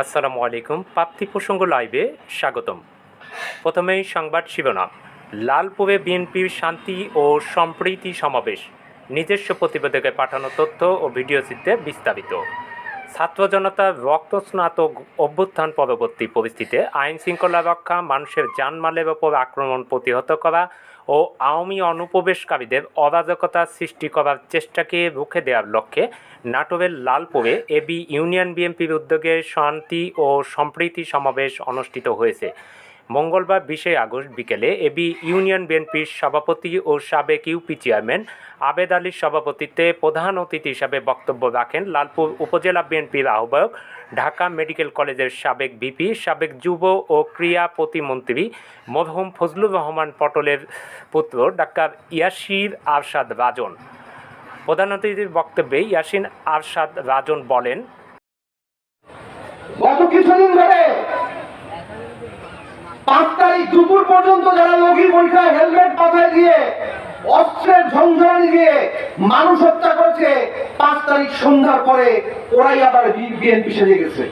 আসসালামু আলাইকুম। প্রাপ্তি প্রসঙ্গ লাইভে স্বাগতম। প্রথমেই সংবাদ শিরোনাম। লালপুরে বিএনপির শান্তি ও সম্প্রীতি সমাবেশ। নিজস্ব প্রতিবেদকে পাঠানো তথ্য ও ভিডিও চিত্রে বিস্তারিত। ছাত্র জনতার রক্তস্নাতক অভ্যুত্থান পরবর্তী পরিস্থিতিতে আইন শৃঙ্খলা রক্ষা, মানুষের জানমালের ওপর আক্রমণ প্রতিহত করা ও আওয়ামী অনুপ্রবেশকারীদের অরাজকতা সৃষ্টি করার চেষ্টাকে রুখে দেওয়ার লক্ষ্যে নাটোরের লালপুরে এবি ইউনিয়ন বিএনপির উদ্যোগে শান্তি ও সম্প্রীতি সমাবেশ অনুষ্ঠিত হয়েছে। মঙ্গলবার বিশে আগস্ট বিকেলে এবি ইউনিয়ন বিএনপির সভাপতি ও সাবেক ইউপি চেয়ারম্যান আবেদ আলীর সভাপতিত্বে প্রধান অতিথি হিসাবে বক্তব্য রাখেন লালপুর উপজেলা বিএনপির আহ্বায়ক, ঢাকা মেডিকেল কলেজের সাবেক ভিপি, সাবেক যুব ও ক্রীড়া প্রতিমন্ত্রী মরহুম ফজলুর রহমান পটলের পুত্র ডাক্তার ইয়াসির আরশাদ রাজন। প্রধান অতিথির বক্তব্যে ইয়াসিন আরশাদ রাজন বলেন পাঁচ তারিখ দুপুর পর্যন্ত যারা লগি পরীক্ষায় হেলমেট মাথায় দিয়ে অস্ত্রের ঝঞ্ঝানি দিয়ে মানুষ হত্যা করছে, পাঁচ তারিখ সন্ধ্যার পরে ওরাই আবার বিএনপি সেজে গেছে।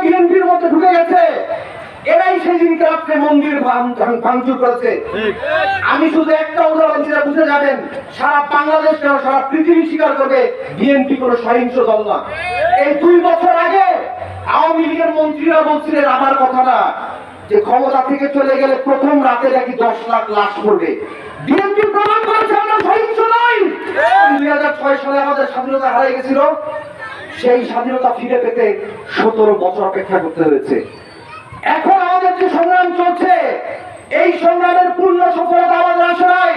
বিএনপির মধ্যে ঢুকে গেছে। এরাই সেদিনকে রাত্রে মন্দির ভাঙ- ভাঙ- ভাঙচুর করেছে। আমি শুধু একটা উদাহরণ যেটা বুঝে যাবেন, সারা বাংলাদেশ সারা পৃথিবী স্বীকার করবে, বিএনপি কোনো সহিংস দল না। এই দুই বছর আগে আওয়ামী লীগের মন্ত্রীরা বলছিলেন আমার কথা না যে ক্ষমতা থেকে চলে গেলে প্রথম রাতে নাকি দশ লাখ লাশ পড়বে। বিএনপি প্রমাণ করেছে আমরা সহিংস নই। দুই হাজার ছয় সালে আমাদের স্বাধীনতা হারিয়ে গেছিল। সেই স্বাধীনতা ফিরে পেতে সতেরো বছর অপেক্ষা করতে হয়েছে। এখন আমাদের যে সংগ্রাম চলছে এই সংগ্রামের পূর্ণ সফলতা আমাদের আসে নাই।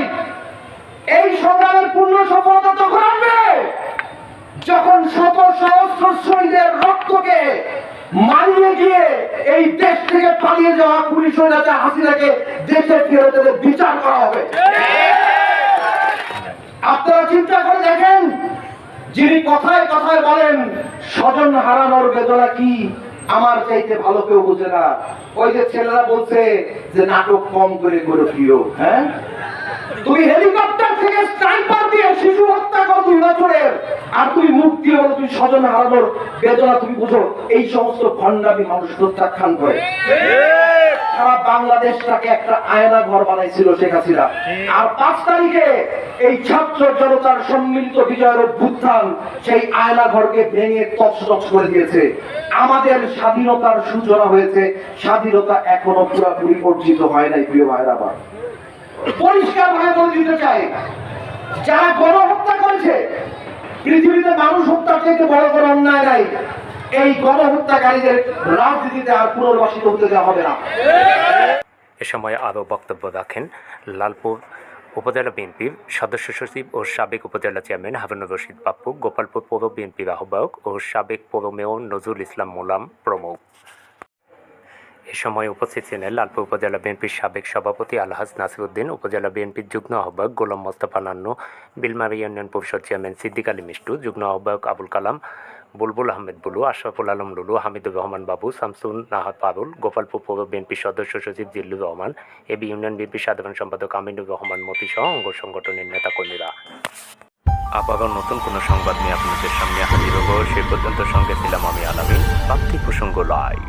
এই সংগ্রামের পূর্ণ সফলতা তখন আসবে। মানিয়ে গিয়ে এই দেশ থেকে পালিয়ে যাওয়া পুলিশ হাসিনাকে বিচার করা হবে। আপনারা চিন্তা করে দেখেন, যিনি কথায় কথায় বলেন, স্বজন হারানোর বেদনা কি? আমার চাইতে ভালো কেউ বোঝে না। ওই যে ছেলেরা বলছে যে নাটক কম করে করে প্রিয় হ্যাঁ? তুমি হেলিকপ্টার থেকে স্নাইপার দিয়ে শিশু হত্যা করো দুই বছরের আর তুমি মুক্তি হলো তুমি স্বজন হারানোর বেদনা তুমি বুঝো। এই সমস্ত ভণ্ডামি মানুষ প্রত্যাখ্যান করে। সারা বাংলাদেশটাকে একটা আয়না ঘর বানাইছিল শেখ হাসিনা। আর পাঁচ তারিখে এই ছাত্র জনতার সম্মিলিত বিজয়ের অভ্যুত্থান সেই আয়না ঘরকে ভেঙে তছনছ করে দিয়েছে। আমাদের স্বাধীনতার সূচনা হয়েছে। স্বাধীনতা এখনও পুরোপুরি অর্জিত হয় নাই, প্রিয় ভাইরা পরিষ্কার ভাবে বলে দিতে চাই, যারা গণহত্যা করেছে মানুষ হত্যা থেকে বড় কোনো অন্যায় নাই এই গণহত্যাকারীদের রাজনীতিতে আর পুনর্বাসিত হতে দেওয়া হবে না। এ সময় আরও বক্তব্য রাখেন লালপুর উপজেলা বিএনপির সদস্য সচিব ও সাবেক উপজেলা চেয়ারম্যান হারুনুর রশিদ পাপ্পু গোপালপুর পৌর বিএনপির আহ্বায়ক ও সাবেক পৌর মেয়র নজরুল ইসলাম মোলাম প্রমুখ। এ সময় উপস্থিত ছিলেন লালপুর উপজেলা বিএনপির সাবেক সভাপতি আলহাজ নাসিরুদ্দিন, উপজেলা বিএনপির যুগ্ম আহ্বায়ক গোলাম মোস্তফা নান্নু, বিলমারি ইউনিয়ন পরিষদ চেয়ারম্যান সিদ্দিক আলী মিষ্টু, যুগ্ম আহ্বায়ক আবুল কালাম, বুলবুল আহমেদ বুলু, আশরাফুল আলম লুলু, হামিদুর রহমান বাবু শামসুল নাহার পারুল, গোপালপুর পৌর বিএনপির সদস্য সচিব জিল্লুর রহমান, এবি ইউনিয়ন বিএনপির সাধারণ সম্পাদক আমিনুর রহমান মতি সহ অঙ্গ সংগঠনের নেতা নেতাকর্মীরা। আবারও নতুন কোনো সংবাদ নিয়ে আপনাদের সামনে হাজির হব। সে পর্যন্ত সঙ্গে ছিলাম আমি আলামিন। প্রাপ্তি প্রসঙ্গ লাইভ